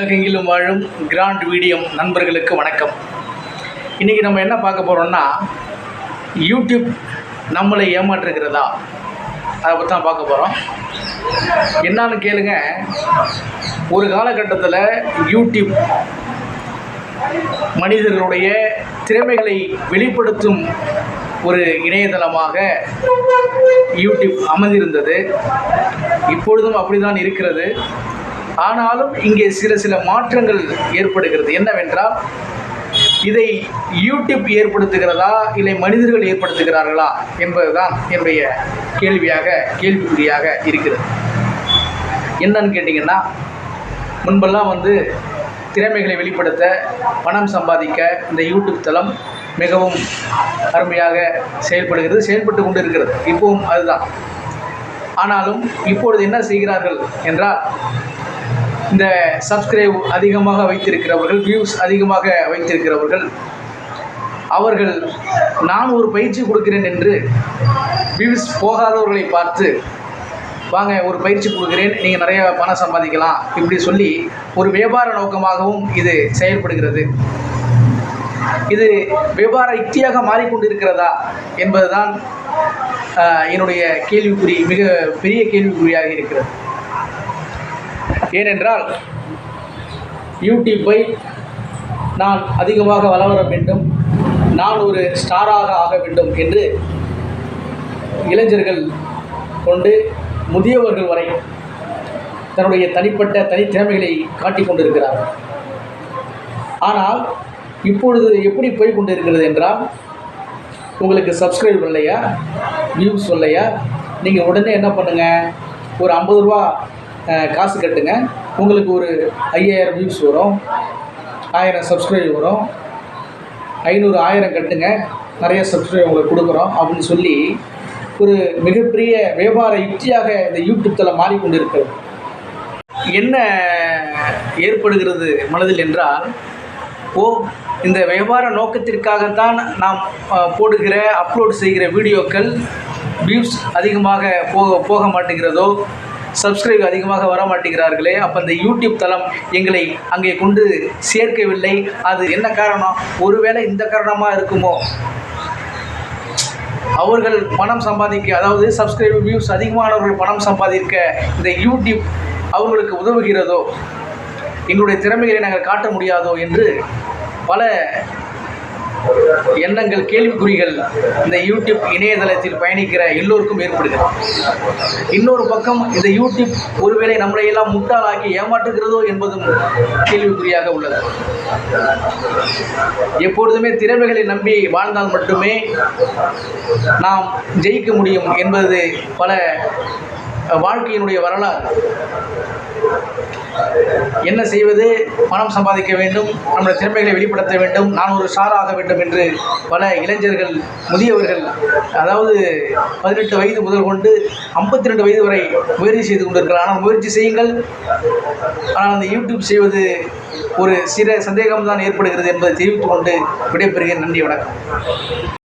உலகெங்கிலும் வாழும் கிராண்ட் வீடியம் நண்பர்களுக்கு வணக்கம். இன்றைக்கி நம்ம என்ன பார்க்க போகிறோம்னா யூடியூப் நம்மளை ஏமாற்றுகிறதா? அதை பற்றி தான் பார்க்க போகிறோம் என்னான்னு கேளுங்க ஒரு காலகட்டத்தில் யூடியூப் மனிதர்களுடைய திறமைகளை வெளிப்படுத்தும் ஒரு இணையதளமாக யூடியூப் அமைந்திருந்தது. இப்பொழுதும் அப்படிதான் இருக்கிறது. ஆனாலும் இங்கே சில சில மாற்றங்கள் ஏற்படுகிறது. என்னவென்றால் இதை யூடியூப் ஏற்படுத்துகிறதா இல்லை மனிதர்கள் ஏற்படுத்துகிறார்களா என்பதுதான் என்னுடைய கேள்வியாக கேள்விக்குறியாக இருக்கிறது. என்னன்னு கேட்டிங்கன்னா முன்பெல்லாம் வந்து திறமைகளை வெளிப்படுத்த பணம் சம்பாதிக்க இந்த யூடியூப் தளம் மிகவும் அருமையாக செயல்படுகிறது செயல்பட்டு கொண்டு இருக்கிறது இப்பவும் அதுதான். ஆனாலும் இப்பொழுது என்ன செய்கிறார்கள் என்றால் இந்த சப்ஸ்கிரைப் அதிகமாக வைத்திருக்கிறவர்கள் வியூஸ் அதிகமாக வைத்திருக்கிறவர்கள் அவர்கள் நான் ஒரு பயிற்சி கொடுக்கிறேன் என்று வியூஸ் போகாதவர்களை பார்த்து வாங்க ஒரு பயிற்சி கொடுக்குறேன் நீங்கள் நிறைய பணம் சம்பாதிக்கலாம் இப்படி சொல்லி ஒரு வியாபார நோக்கமாகவும் இது செயல்படுகிறது. இது வியாபார யுக்தியாக மாறிக்கொண்டிருக்கிறதா என்பதுதான் என்னுடைய கேள்விக்குறி மிக பெரிய கேள்விக்குறியாக இருக்கிறது. ஏனென்றால் யூடியூப்பை நான் அதிகமாக வளர வேண்டும் நான் ஒரு ஸ்டாராக ஆக வேண்டும் என்று இளைஞர்கள் கொண்டு முதியவர்கள் வரை தன்னுடைய தனிப்பட்ட தனித்திறமைகளை காட்டிக் கொண்டிருக்கிறார் ஆனால் இப்பொழுது எப்படி போய் கொண்டிருக்கிறது என்றால் உங்களுக்கு சப்ஸ்கிரைப் இல்லையா வியூஸ் இல்லையா நீங்கள் உடனே என்ன பண்ணுங்கள் ஒரு ஐம்பது ரூபா காசு கட்டுங்க. உங்களுக்கு ஒரு ஐயாயிரம் வியூஸ் வரும். ஆயிரம் சப்ஸ்கிரைப் வரும். ஐநூறு ஆயிரம் கட்டுங்க. நிறைய சப்ஸ்கிரைப் உங்களுக்கு கொடுக்குறோம் அப்படின்னு சொல்லி ஒரு மிகப்பெரிய வியாபார யுக்தியாக இந்த யூடியூப் தளம் மாறிக்கொண்டிருக்கிறது. என்ன ஏற்படுகிறது மனதில் என்றால் ஓ இந்த வியாபார நோக்கத்திற்காகத்தான் நாம் போடுகிற அப்லோடு செய்கிற வீடியோக்கள் வியூஸ் அதிகமாக போக போக மாட்டேங்கிறதோ சப்ஸ்கிரைப் அதிகமாக வர மாட்டேங்கிறார்களே அப்போ இந்த யூடியூப் தளம் எங்களை அங்கே கொண்டு சேர்க்கவில்லை. அது என்ன காரணம்? ஒருவேளை இந்த காரணமாக இருக்குமோ? அவர்கள் பணம் சம்பாதிக்க அதாவது சப்ஸ்கிரைப் வியூஸ் அதிகமானவர்கள் பணம் சம்பாதிக்க இந்த யூடியூப் அவர்களுக்கு உதவுகிறதோ? எங்களுடைய திறமைகளை நாங்கள் காட்ட முடியாதோ? என்று பல எண்ணங்கள் கேள்விக்குறிகள் இந்த யூடியூப் இணையதளத்தில் பயணிக்கிற எல்லோருக்கும் ஏற்படுகிறது. இன்னொரு பக்கம் இந்த யூடியூப் ஒருவேளை நம்மளை எல்லாம் முட்டாளாக்கி ஏமாற்றுகிறதோ என்பதும் கேள்விக்குறியாக உள்ளது. எப்பொழுதுமே திறமைகளை நம்பி வாழ்ந்தால் மட்டுமே நாம் ஜெயிக்க முடியும் என்பது பல வாழ்க்கையினுடைய வரலாறு. என்ன செய்வது? பணம் சம்பாதிக்க வேண்டும் நம்முடைய திறமைகளை வெளிப்படுத்த வேண்டும் நான் ஒரு ஸ்டார் ஆக வேண்டும் என்று பல இளைஞர்கள் முதியவர்கள் அதாவது பதினெட்டு வயது முதல் கொண்டு ஐம்பத்தி ரெண்டு வயது வரை முயற்சி செய்து கொண்டிருக்கிறார் ஆனால் முயற்சி செய்யுங்கள். ஆனால் அந்த யூடியூப் செய்வது ஒரு சிற சந்தேகம்தான் ஏற்படுகிறது என்பதை தெரிவித்துக் கொண்டு விடைபெறுகிறேன். நன்றி வணக்கம்.